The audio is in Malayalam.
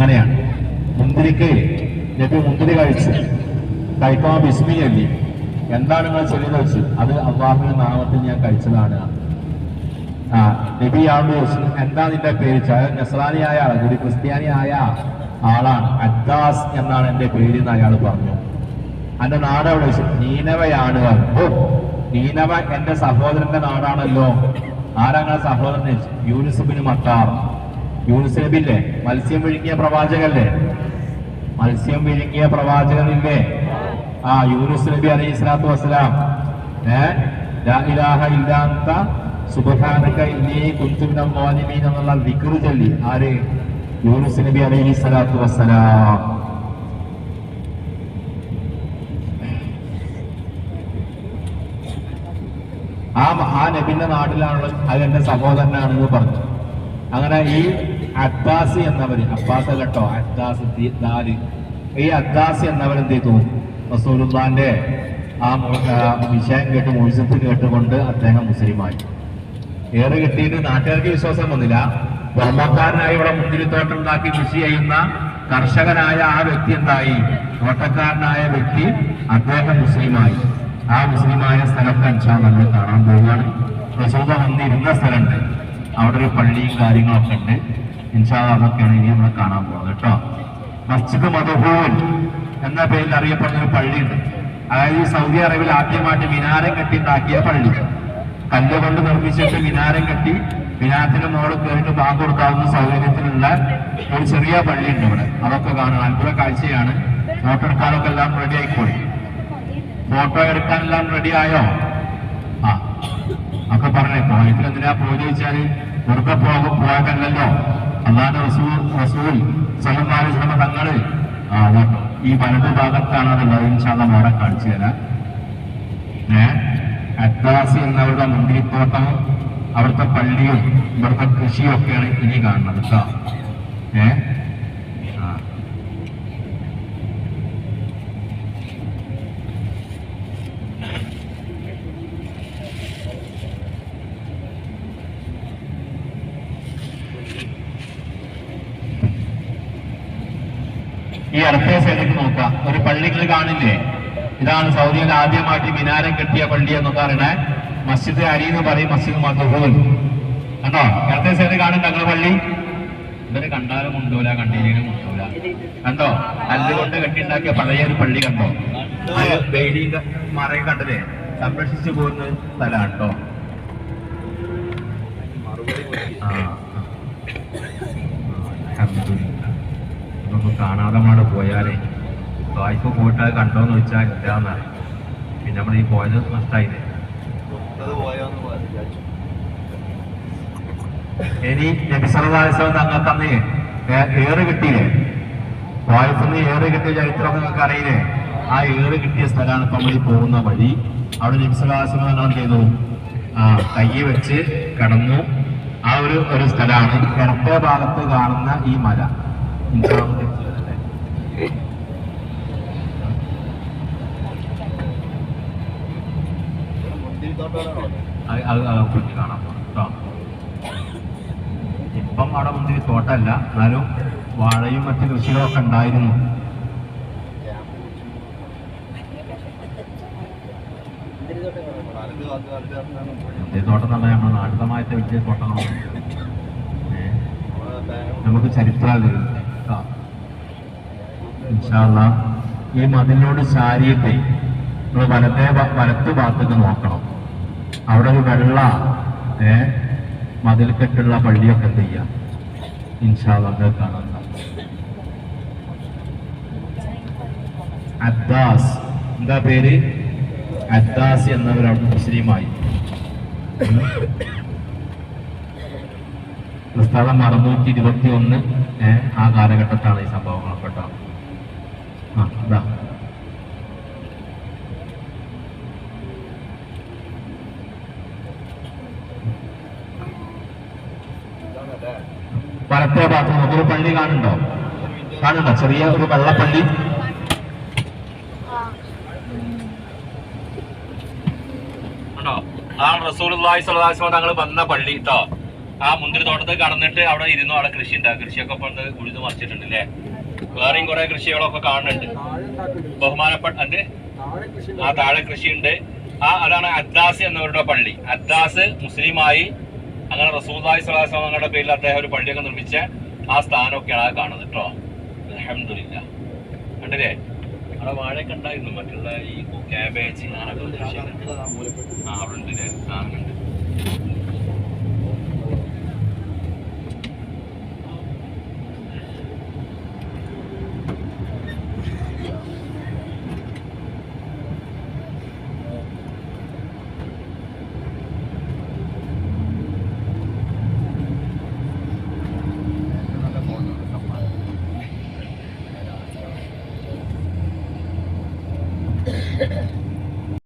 അങ്ങനെയാണ്. മുന്തിരിക്ക് നബി മുന്തിരി കഴിച്ച് കൈപ്പാ ബിസ്മി അല്ലി. എന്താണ് നിങ്ങൾ ചെല്ലുന്നത് വെച്ച്? അത് അള്ളാഹുവിന്റെ നാമത്തിൽ ഞാൻ കഴിച്ചതാണ്. ആ നബി ആളോട് ചോദിച്ചു എന്താ നിന്റെ പേര്? നസ്രാനിയായ ആൾ ഒരു ക്രിസ്ത്യാനിയായ ആളാണ്. അദ്ദാസ് എന്നാണ് എന്റെ പേര് എന്ന് അയാൾ പറഞ്ഞു. എന്റെ നാട് എവിടെ വെച്ചു? നീനവയാണ്. നീനവ എന്റെ സഹോദരന്റെ നാടാണല്ലോ. ആരാങ്ങളെ സഹോദരൻ എന്ന് മട്ടാറും യൂനുസ് നബില്ലേ മത്സ്യം വിഴുങ്ങിയ പ്രവാചകല്ലേ? മത്സ്യം വിഴുങ്ങിയ പ്രവാചകനില്ലേ? ആ യൂനുസ് നബി അലൈഹി സ്വലാത്തു വസ്സലാം. ഏ? ലാ ഇലാഹ ഇല്ലാത്ത സുബ്ഹാനക ഇന്നീ കുന്തു മിനൽ ളാലിമീൻ എന്നുള്ള ദിക്ർ ചൊല്ലി. ആര്? യൂനുസ് നബി അലൈഹി സ്വലാത്തു വസ്സലാം. ആ ആ നബിന്റെ നാട്ടിലാണുള്ളത്. അത് എന്റെ സഹോദരനാണെന്ന് പറഞ്ഞു. അങ്ങനെ ഈ അദ്ദാസ് എന്നവര് അബ്ബാസ് കേട്ടോ അദ്ദാസ് ഈ അദ്ദാസ് എന്നവർ എന്ത് ചെയ്തു? റസൂലുള്ളാന്റെ ആ വിഷയം കേട്ട് മോചിത്ത് കേട്ടുകൊണ്ട് അദ്ദേഹം മുസ്ലിമായി. ഏറെ കിട്ടിയിട്ട് നാട്ടുകാർക്ക് വിശ്വാസം വന്നില്ല. ബ്രഹ്മക്കാരനായി ഇവിടെ മുന്തിരിത്തോട്ടം ഉണ്ടാക്കി കൃഷി ചെയ്യുന്ന കർഷകനായ ആ വ്യക്തി എന്തായി? തോട്ടക്കാരനായ വ്യക്തി അദ്ദേഹം മുസ്ലിമായി. ആ മുസ്ലിമായ സ്ഥലത്ത് അഞ്ചാ നമ്മൾ കാണാൻ പോവുകയാണ്. റസൂദ വന്നിരുന്ന സ്ഥലമുണ്ട് അവിടെ ഒരു പള്ളിയും കാര്യങ്ങളൊക്കെ ഉണ്ട്. ഇൻഷാ അതൊക്കെയാണ് ഇനി നമ്മൾ കാണാൻ പോകുന്നത് കേട്ടോ. മസ്ജിദ് മധുഹൂൻ എന്ന പേരിൽ അറിയപ്പെടുന്ന ഒരു പള്ളിയുണ്ട്. അതായത് ഈ സൗദി അറേബ്യയിൽ ആദ്യമായിട്ട് മിനാരം കെട്ടി ഉണ്ടാക്കിയ പള്ളി. കല്ല് കൊണ്ട് നിർമ്മിച്ചിട്ട് മിനാരം കെട്ടി മിനാരത്തിന്റെ മുകളിൽ കയറിയിട്ട് ബാങ്ക് കൊടുക്കാവുന്ന സൗകര്യത്തിലുള്ള ഒരു ചെറിയ പള്ളി ഉണ്ട് ഇവിടെ. അതൊക്കെ കാണുക അത്ഭുത കാഴ്ചയാണ്. ഫോട്ടോ എടുക്കാനൊക്കെ എല്ലാം റെഡി ആയിക്കോളി. ഫോട്ടോ എടുക്കാനെല്ലാം റെഡി ആയോ? ആ. ഒക്കെ പറഞ്ഞേ പോയിട്ട് എന്തിനാ പോയി ചോദിച്ചാൽ വെറുതെ പോകും പോയതല്ലല്ലോ അല്ലാതെ റസൂൽ റസൂൽ സലമാരി ശ്രമ തങ്ങൾ ഈ വലതു ഭാഗത്താണ് അതുള്ളത് ഇൻഷാല്ല മോടെ കാണിച്ചു തരാം. ഏ? എന്നവരുടെ മുന്തിരിത്തോട്ടം അവിടുത്തെ പള്ളിയും ഇവിടുത്തെ കൃഷിയും ഒക്കെയാണ് ഇനി കാണുന്നത് കേട്ടോ ഏ? ഈ അടുത്ത സൈഡിലേക്ക് നോക്കാം. ഒരു പള്ളികൾ കാണില്ലേ? ഇതാണ് സൗദിയിൽ ആദ്യമായിട്ട് മിനാരം കെട്ടിയ പള്ളി എന്നൊക്കെ പറയണേ മസ്ജിദ് അരി എന്ന് പറയും മസ്ജിദ് മധുഹൂൽ കണ്ടോ? ഇടത്തെ സൈഡ് കാണും ഞങ്ങൾ പള്ളി? ഇവർ കണ്ടാലും കൊണ്ടുപോല കണ്ടില്ലേലും കൊണ്ടുപോല കണ്ടോ? അല്ലുകൊണ്ട് കെട്ടിണ്ടാക്കിയ പഴയ ഒരു പള്ളി കണ്ടോ? ബെയിലിന്റെ മറയെ കണ്ടതേ സംരക്ഷിച്ചു പോകുന്ന സ്ഥലമാണ് കേട്ടോ. ആ ഇതൊക്കെ കാണാതെ മാടെ പോയാലേ. വായ്പ പോയിട്ട് അത് കണ്ടോന്ന് വെച്ചാൽ ഇല്ലാന്നാണ് പിന്നെ നമ്മൾ ഈ പോയത് നഷ്ടമായില്ലേ ഇനി നബിസലാസം തങ്ങൾക്ക് അന്ന് ഏറ് കിട്ടിയില്ലേ? വായ്പന്ന് ഏറ് കിട്ടിയ ചരിത്രം നിങ്ങൾക്ക് അറിയില്ലേ? ആ ഏറ് കിട്ടിയ സ്ഥലമാണ് ഇപ്പൊ നമ്മൾ ഈ പോകുന്ന വഴി. അവിടെ നബിസലാസം തങ്ങൾ ചെയ്തു? ആ കൈ വെച്ച് കടന്നു. ആ ഒരു ഒരു സ്ഥലമാണ്. ഇടത്തെ ഭാഗത്ത് കാണുന്ന ഈ മല. പോകണം കേട്ടോ ഇപ്പം അവിടെ മുന്തിരി തോട്ടമല്ല എന്നാലും വാഴയും മറ്റു കൃഷികളൊക്കെ ഉണ്ടായിരുന്നു. മുന്തിരി തോട്ടം പറഞ്ഞാൽ നമ്മുടെ നാട്ടിലമായിട്ട് വലിയ തോട്ടങ്ങളാണ് നമുക്ക് ചരിത്രം നമുക്ക് ചരിത്രം ഈ മതിലിനോട് ചാരിയിട്ട് നമ്മൾ വലത്തെ വലത്ത് ഭാഗത്തേക്ക് നോക്കണം. അവിടെ ഒരു വെള്ള ഏ മതിൽ കെട്ടുള്ള പള്ളിയൊക്കെ ചെയ്യാം? ഇൻഷാല്ല കാണാം. അദ്ദാസ് എന്താ പേര്? അദ്ദാസ് എന്നവരാണ് മുസ്ലിമായി. ഉം. പ്രസ്താവം അറുന്നൂറ്റി ഇരുപത്തി ഒന്ന് ആ കാലഘട്ടത്താണ് ഈ സംഭവങ്ങളൊക്കെ ആ അതാ ഭാഗത്ത് നമുക്കൊരു പള്ളി കാണുന്നുണ്ടോ? കാണുന്നുണ്ടോ? ചെറിയ ഒരു വെള്ളപ്പള്ളി? അതാണ് റസൂൽ തങ്ങൾ വന്ന പള്ളി കേട്ടോ ആ മുന്തിരി തോട്ടത്തിൽ കടന്നിട്ട് അവിടെ ഇരുന്നു അവിടെ കൃഷി ഉണ്ട്. ആ കൃഷിയൊക്കെ ഒന്ന് ഉഴുതു മറിച്ചിട്ടുണ്ട് അല്ലേ വേറെയും കുറെ കൃഷികളൊക്കെ കാണുന്നുണ്ട്. ബഹുമാനപ്പെട്ട എന്ത്? ആ താഴെ ഉണ്ട്. ആ അതാണ് അദ്ദാസ് എന്നവരുടെ പള്ളി. അദ്ദാസ് മുസ്ലിമായി അങ്ങനെ റസൂദായി സ്വലാസ്ലാമങ്ങളുടെ പേരിൽ അദ്ദേഹം ഒരു പള്ളിയൊക്കെ നിർമ്മിച്ച ആ സ്ഥാനമൊക്കെയാണ് കാണുന്നത് കേട്ടോ. അലഹമില്ല കണ്ടില്ലേ? അവിടെ വാഴയൊക്കെ ഉണ്ടായിരുന്നു. മറ്റുള്ള ഈ ക്യാബേജ് അങ്ങനെയൊക്കെ. ആ അവിടെ ഉണ്ട് ഉണ്ട്